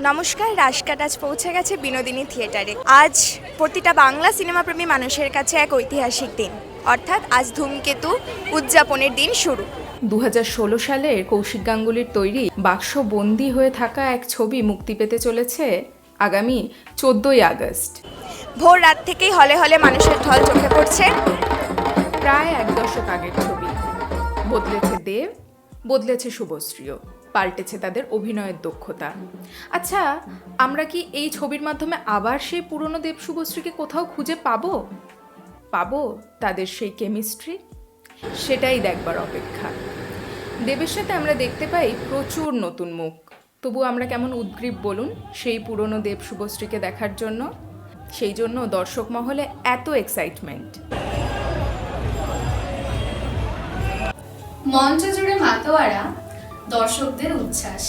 নমস্কার রাজকাট আজ পৌঁছে গেছে বিনোদিনী থিয়েটারে। আজ প্রতিটা বাংলা সিনেমাপ্রেমী মানুষের কাছে এক ঐতিহাসিক দিন। অর্থাৎ আজ ধূমকেতু উদযাপনের দিন শুরু। দু সালের কৌশিক গাঙ্গুলির তৈরি বাক্সবন্দি হয়ে থাকা এক ছবি মুক্তি পেতে চলেছে আগামী চোদ্দোই আগস্ট। ভোর রাত থেকেই হলে হলে মানুষের ঢল চোখে পড়ছে। প্রায় এক দশক আগের ছবি। বদলেছে দেব বদলেছে শুভশ্রীও। পাল্টেছে তাদের অভিনয়ের দক্ষতা। আচ্ছা আমরা কি এই ছবির মাধ্যমে আবার সেই পুরনো দেব শুভশ্রীকে কোথাও খুঁজে পাবো? পাবো তাদের সেই কেমিস্ট্রি? সেটাই দেখবার অপেক্ষা। দেবের সাথে আমরা দেখতে পাই প্রচুর নতুন মুখ। তবু আমরা কেমন উদ্গ্রীব বলুন সেই পুরনো দেব শুভশ্রীকে দেখার জন্য? সেই জন্য দর্শক মহলে এত এক্সাইটমেন্ট মঞ্চ জুড়ে মাতোয়ারা দর্শকদের উচ্ছ্বাস।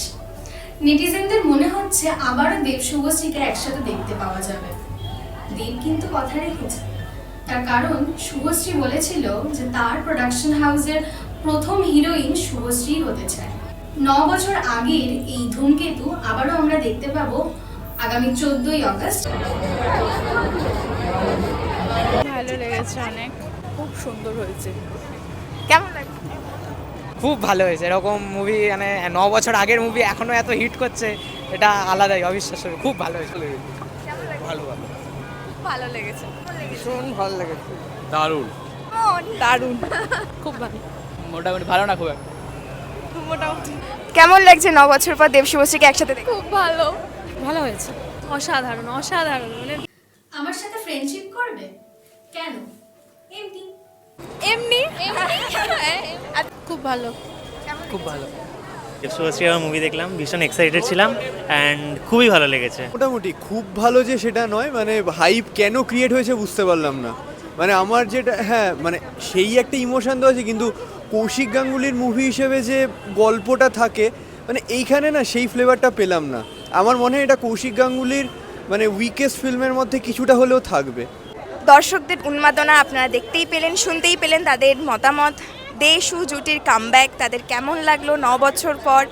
নেটিজেনদের মনে হচ্ছে আবারও দেব শুভশ্রীকে একসাথে দেখতে পাওয়া যাবে। দেব কিন্তু কথা রেখেছে। তার কারণ শুভশ্রী বলেছিল যে তার প্রোডাকশন হাউসের প্রথম হিরোইন শুভশ্রী হতে চায়। ন বছর আগের এই ধূমকেতু আবারও আমরা দেখতে পাবো আগামী চোদ্দই আগস্ট ভালো লেগেছে অনেক। খুব সুন্দর হয়েছে। কেমন লাগছে? খুব ভালো হয়েছে। এরকম মুভি মানে ন বছর আগের মুভি এখনও এত হিট করছে এটা আলাদাই অবিশ্বাস্য। খুব ভালো হয়েছে। ভালো ভালো ভালো। লেগেছে ভীষণ ভালো লেগেছে। দারুণ। দারুণ। খুব ভালো। মোটামুটি ভালো না খুব? একটা মোটামুটি। কেমন লাগছে ন বছর পর দেব শুভশ্রীকে একসাথে খুব ভালো। ভালো হয়েছে। অসাধারণ অসাধারণ মানে আমার সাথে ফ্রেন্ডশিপ করবে? কেন? এমনি। এমনি? খুব ভালো। খুব ভালো। শুভশ্রী মুভি দেখলাম ভীষণ এক্সাইটেড ছিলাম অ্যান্ড খুবই ভালো লেগেছে। মোটামুটি খুব ভালো যে সেটা নয় মানে হাইপ কেন ক্রিয়েট হয়েছে বুঝতে পারলাম না। মানে আমার যেটা হ্যাঁ মানে সেই একটা ইমোশন তো আছে কিন্তু কৌশিক গাঙ্গুলির মুভি হিসেবে যে গল্পটা থাকে মানে এইখানে না সেই ফ্লেভারটা পেলাম না। আমার মনে হয় এটা কৌশিক গাঙ্গুলির মানে উইকেস্ট ফিল্মের মধ্যে কিছুটা হলেও থাকবে। দর্শকদের উন্মাদনা আপনারা দেখতেই পেলেন শুনতেই পেলেন তাদের মতামত। দেশু জুটির কামব্যাক তাদের কেমন লাগল? ন বছর পর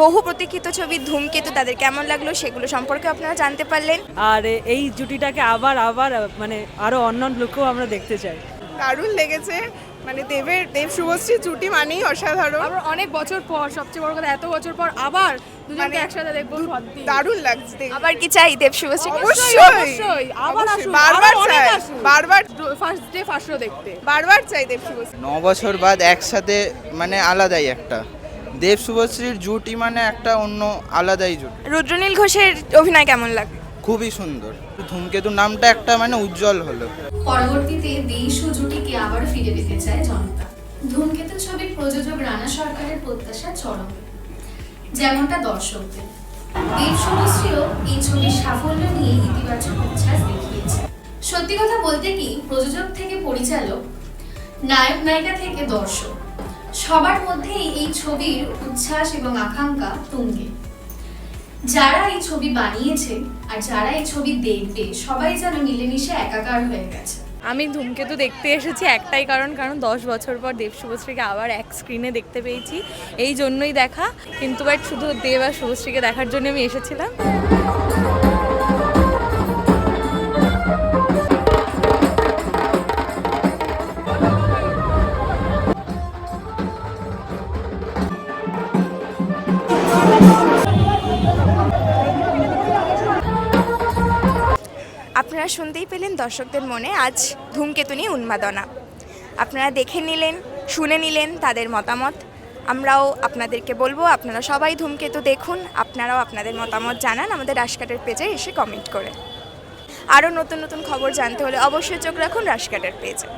বহু প্রতীক্ষিত ছবি ধূমকেতু তাদের কেমন লাগল সেগুলো সম্পর্কে আপনারা জানতে পারলেন। আর এই জুটিটাকে আবার আবার মানে আরও অন্য লোকও আমরা দেখতে চাই। দারুণ লেগেছে। মানে দেবের দেব শুভশ্রী জুটি মানেই অসাধারণ। আবার অনেক বছর পর সবচেয়ে বড় কথা এত বছর পর আবার দুজনকে একসাথে দেখব দারুণ লাগছে আবার কি চাই দেব শুভশ্রী অবশ্যই অবশ্যই আবার আসুন বারবার চাই বারবার ফার্স্ট ডে ফার্স্ট শো দেখতে। বারবার চাই দেব শুভশ্রী। ন বছর বাদ একসাথে মানে আলাদাই একটা। দেব শুভশ্রীর জুটি মানে একটা অন্য আলাদাই জুটি। রুদ্রনীল ঘোষের অভিনয় কেমন লাগে খুবই সুন্দর। ধূমকেতু নামটা একটা মানে উজ্জ্বল হলো। পরবর্তীতে দেশ ও জুটিকে আবার ফিরে পেতে চায় জনতা। ধূমকেতু ছবির প্রযোজক রানা সরকারের প্রত্যাশা চরম। যেমনটা দর্শকদের। দেব শুভশ্রীও এই ছবির সাফল্য নিয়ে ইতিবাচক উচ্ছ্বাস দেখিয়েছে। সত্যি কথা বলতে কি, প্রযোজক থেকে পরিচালক, নায়ক, নায়িকা থেকে দর্শক, সবার মধ্যেই এই ছবির উচ্ছ্বাস এবং আকাঙ্ক্ষা তুঙ্গে। যারা এই ছবি বানিয়েছে আর যারা এই ছবি দেখবে, সবাই যেন মিলেমিশে একাকার হয়ে গেছে। আমি ধূমকেতু দেখতে এসেছি একটাই কারণ কারণ দশ বছর পর দেব শুভশ্রীকে আবার এক স্ক্রিনে দেখতে পেয়েছি। এই জন্যই দেখা। কিন্তু বাট শুধু দেব আর শুভশ্রীকে দেখার জন্য আমি এসেছিলাম। আপনারা শুনতেই পেলেন দর্শকদের মনে আজ ধূমকেতু নিয়ে উন্মাদনা। আপনারা দেখে নিলেন, শুনে নিলেন তাদের মতামত। আমরাও আপনাদেরকে বলব, আপনারা সবাই ধূমকেতু দেখুন, আপনারাও আপনাদের মতামত জানান আমাদের রাশকাটের পেজে এসে কমেন্ট করে। আরও নতুন নতুন খবর জানতে হলে অবশ্যই চোখ রাখুন রাশকাটের পেজে।